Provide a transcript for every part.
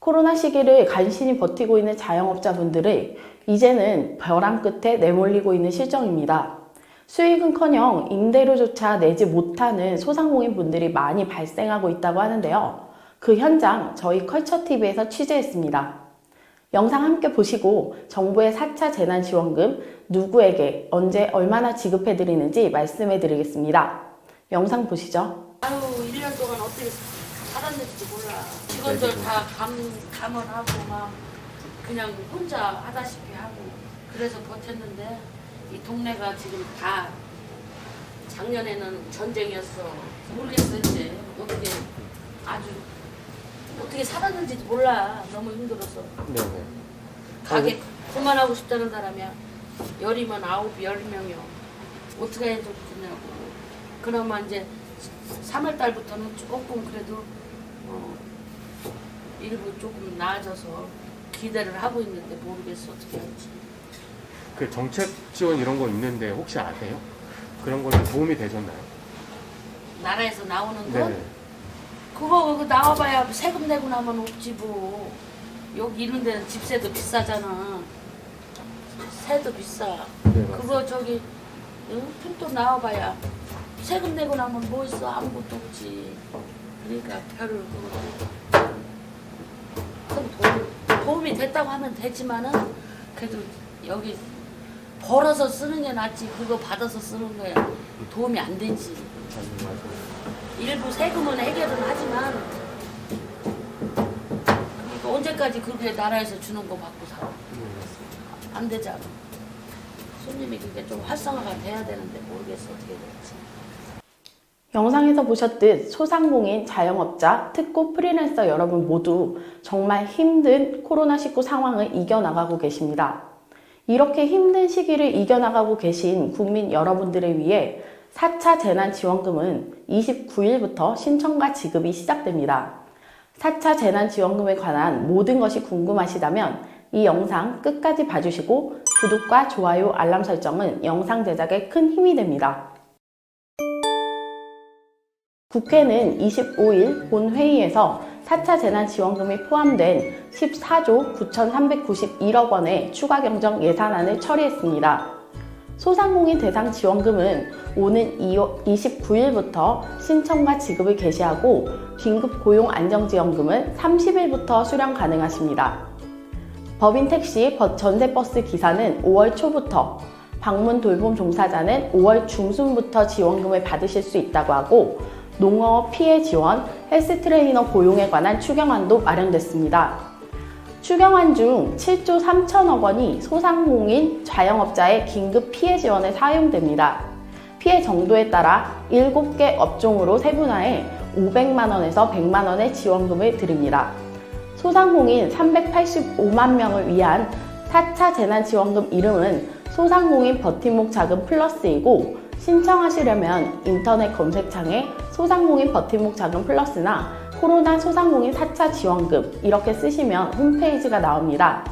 코로나 시기를 간신히 버티고 있는 자영업자분들이 이제는 벼랑 끝에 내몰리고 있는 실정입니다. 수익은커녕 임대료조차 내지 못하는 소상공인 분들이 많이 발생하고 있다고 하는데요. 그 현장 저희 컬처TV에서 취재했습니다. 영상 함께 보시고 정부의 4차 재난지원금 누구에게 언제 얼마나 지급해드리는지 말씀해드리겠습니다. 영상 보시죠. 아유, 1년 동안 어떻게 살았는지 몰라. 직원들 다 감, 감원하고 막 그냥 혼자 하다시피 하고 그래서 버텼는데 이 동네가 지금 다 작년에는 전쟁이었어. 모르겠어 이제 어떻게 아주 어떻게 살았는지 몰라. 너무 힘들어서. 네네. 가게 그만하고 싶다는 사람이야. 열이면 아홉, 열 명이요. 어떻게 해도 되냐고. 그나마 이제 3월 달부터는 조금 그래도 어, 일부 조금 나아져서 기대를 하고 있는데 모르겠어 어떻게 할지. 그 정책 지원 이런 거 있는데 혹시 아세요? 그런 거좀 도움이 되셨나요? 나라에서 나오는 건 네. 그거 그거 나와봐야 세금 내고 나면 없지 뭐. 여기 이런 데는 집세도 비싸잖아. 세도 비싸. 네, 맞습니다. 그거 저기 응? 푼돈 나와봐야 세금 내고 나면 뭐 있어 아무것도 없지. 그러니까 별을 좀 도움, 도움이 됐다고 하면 되지만은 그래도 여기 벌어서 쓰는 게 낫지 그거 받아서 쓰는 거야 도움이 안 되지. 일부 세금은 해결은 하지만 그러니까 언제까지 그렇게 나라에서 주는 거 받고 살아? 안 되잖아. 손님이 그게 좀 활성화가 돼야 되는데 모르겠어 어떻게 될지. 영상에서 보셨듯 소상공인, 자영업자, 특고 프리랜서 여러분 모두 정말 힘든 코로나19 상황을 이겨나가고 계십니다. 이렇게 힘든 시기를 이겨나가고 계신 국민 여러분들을 위해 4차 재난지원금은 29일부터 신청과 지급이 시작됩니다. 4차 재난지원금에 관한 모든 것이 궁금하시다면 이 영상 끝까지 봐주시고 구독과 좋아요, 알람 설정은 영상 제작에 큰 힘이 됩니다. 국회는 25일 본회의에서 4차 재난지원금이 포함된 14조 9,391억 원의 추가 경정 예산안을 처리했습니다. 소상공인 대상 지원금은 오는 29일부터 신청과 지급을 개시하고 긴급 고용 안정지원금은 30일부터 수령 가능하십니다. 법인 택시, 버- 전세버스 기사는 5월 초부터, 방문 돌봄 종사자는 5월 중순부터 지원금을 받으실 수 있다고 하고 농업 피해 지원, 헬스 트레이너 고용에 관한 추경안도 마련됐습니다. 추경안 중 7조 3천억 원이 소상공인 자영업자의 긴급 피해 지원에 사용됩니다. 피해 정도에 따라 7개 업종으로 세분화해 500만 원에서 100만 원의 지원금을 드립니다. 소상공인 385만 명을 위한 4차 재난지원금 이름은 소상공인 버팀목 자금 플러스이고 신청하시려면 인터넷 검색창에 소상공인 버팀목 자금 플러스나 코로나 소상공인 4차 지원금 이렇게 쓰시면 홈페이지가 나옵니다.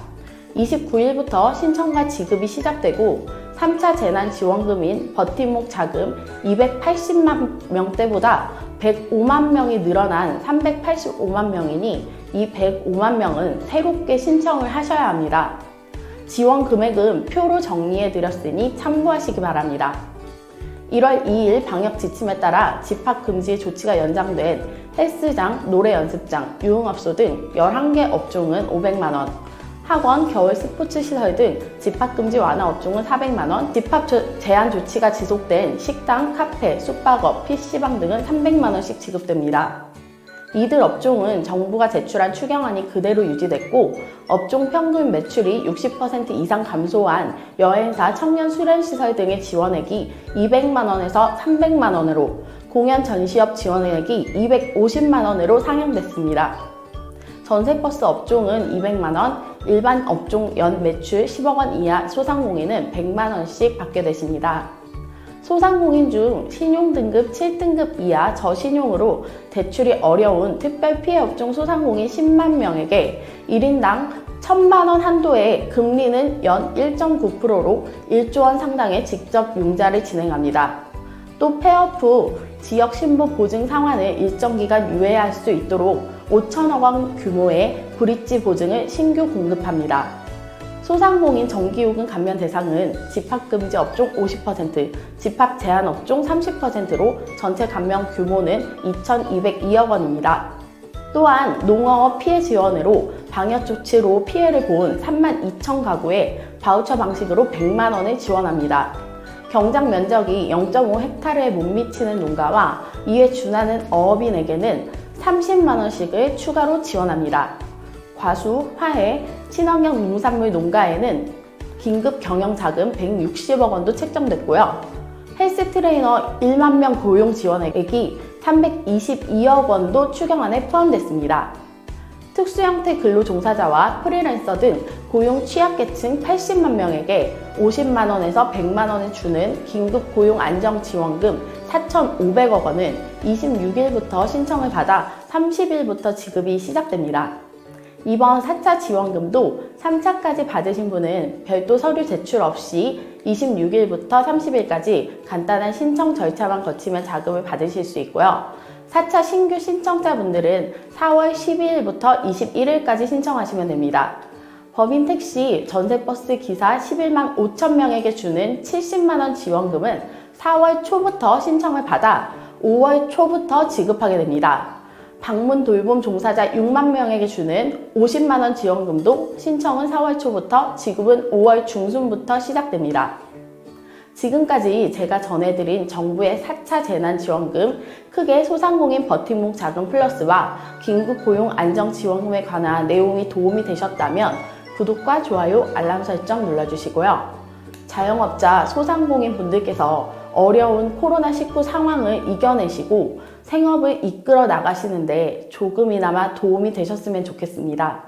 29일부터 신청과 지급이 시작되고 3차 재난지원금인 버팀목 자금 280만 명대보다 105만 명이 늘어난 385만 명이니 이 105만 명은 새롭게 신청을 하셔야 합니다. 지원 금액은 표로 정리해 드렸으니 참고하시기 바랍니다. 1월 2일 방역 지침에 따라 집합 금지 조치가 연장된 헬스장, 노래 연습장, 유흥업소 등 11개 업종은 500만 원, 학원, 겨울 스포츠 시설 등 집합 금지 완화 업종은 400만 원, 집합 조- 제한 조치가 지속된 식당, 카페, 숙박업, PC방 등은 300만 원씩 지급됩니다. 이들 업종은 정부가 제출한 추경안이 그대로 유지됐고 업종 평균 매출이 60% 이상 감소한 여행사, 청년 수련시설 등의 지원액이 200만 원에서 300만 원으로 공연 전시업 지원액이 250만 원으로 상향됐습니다. 전세버스 업종은 200만 원, 일반 업종 연 매출 10억 원 이하 소상공인은 100만 원씩 받게 되십니다. 소상공인 중 신용등급 7등급 이하 저신용으로 대출이 어려운 특별 피해 업종 소상공인 10만 명에게 1인당 1천만 원 한도의 금리는 연 1.9%로 1조 원 상당의 직접 융자를 진행합니다. 또 폐업 후 지역 신고 보증 상환을 일정 기간 유예할 수 있도록 5천억 원 규모의 브릿지 보증을 신규 공급합니다. 소상공인 정기요금 감면 대상은 집합금지 업종 50%, 집합 제한 업종 30%로 전체 감면 규모는 2,202억 원입니다. 또한 농어업 피해 지원으로 방역 조치로 피해를 본 3만 2천 가구에 바우처 방식으로 100만 원을 지원합니다. 경작 면적이 0.5헥타르에 못 미치는 농가와 이에 준하는 어업인에게는 30만 원씩을 추가로 지원합니다. 과수, 화해, 친환경 농산물 농가에는 긴급 경영 자금 160억 원도 책정됐고요. 헬스 트레이너 1만 명 고용 지원액이 322억 원도 추경안에 포함됐습니다. 특수 형태 근로 종사자와 프리랜서 등 고용 취약계층 80만 명에게 50만 원에서 100만 원을 주는 긴급 고용 안정 지원금 4,500억 원은 26일부터 신청을 받아 30일부터 지급이 시작됩니다. 이번 4차 지원금도 3차까지 받으신 분은 별도 서류 제출 없이 26일부터 30일까지 간단한 신청 절차만 거치면 자금을 받으실 수 있고요. 4차 신규 신청자분들은 4월 12일부터 21일까지 신청하시면 됩니다. 법인 택시 전세버스 기사 11만 5천 명에게 주는 70만원 지원금은 4월 초부터 신청을 받아 5월 초부터 지급하게 됩니다. 방문 돌봄 종사자 6만 명에게 주는 50만 원 지원금도 신청은 4월 초부터 지급은 5월 중순부터 시작됩니다. 지금까지 제가 전해드린 정부의 4차 재난지원금, 크게 소상공인 버팀목 자금 플러스와 긴급 고용 안정 지원금에 관한 내용이 도움이 되셨다면 구독과 좋아요, 알람 설정 눌러주시고요. 자영업자, 소상공인 분들께서 어려운 코로나19 상황을 이겨내시고 생업을 이끌어 나가시는데 조금이나마 도움이 되셨으면 좋겠습니다.